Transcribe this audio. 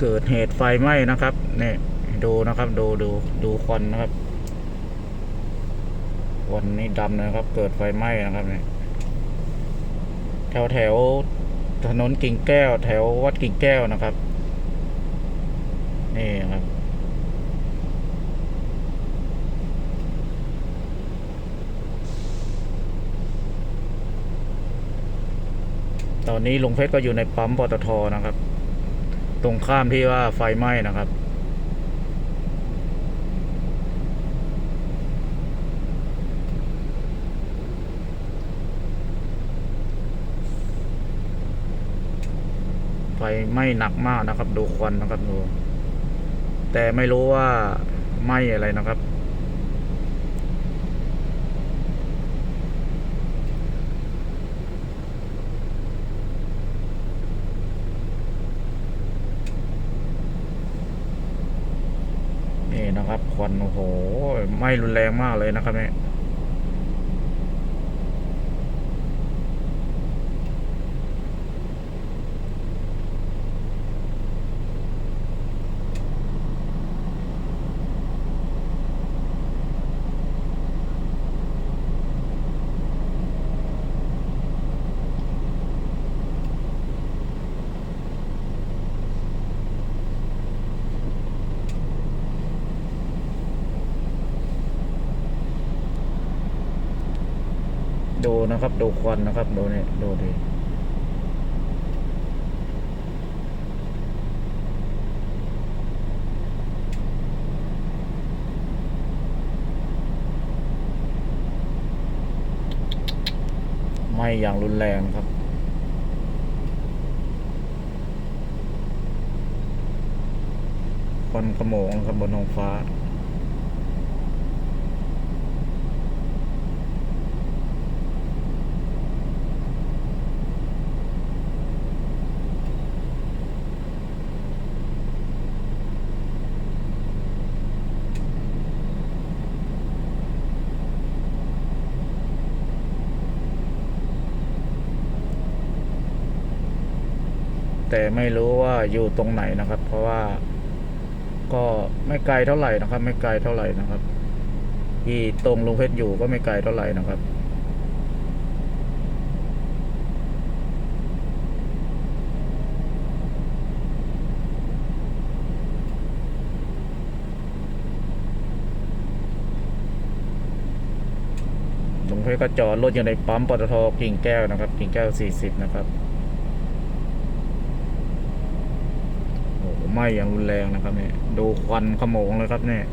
เกิดเหตุไฟไหม้นะครับเนี่ยดูนะครับ ดูดูดูควันนะครับควันนี้ดำนะครับ เกิดไฟไหม้นะครับเนี่ยแถวแถวถนนกิ่งแก้ว แถววัดกิ่งแก้วนะครับ นี่ครับ ตอนนี้ลุงเพชรก็อยู่ในปั๊มปตทนะครับ ตรงข้ามที่ว่าไฟไหม้นะครับ ไฟไหม้หนักมากนะครับ ดูควันนะครับดู แต่ไม่รู้ว่าไหม้อะไรนะครับ นะครับควันโอ้โหไหม้รุนแรงมากเลยนะครับเนี่ย ดูนะครับ ดูควันนะครับ ดูนี่ดูดิไหม้อย่างรุนแรงครับควันขโมงครับบนท้องฟ้า แต่ไม่รู้ว่าอยู่ตรงไหนนะครับ เพราะว่าก็ไม่ไกลเท่าไหร่นะครับ ไม่ไกลเท่าไหร่นะครับ ที่ตรงลุงเพชรอยู่ก็ไม่ไกลเท่าไหร่นะครับลุงเพชรก็จอดรถอยู่ในปั๊มปตทกิ่งแก้วนะครับ กิ่งแก้ว 40 นะครับ โอ้โห ไหม้อย่างรุนแรงนะครับเนี่ยดูควันขโมงเลยครับเนี่ย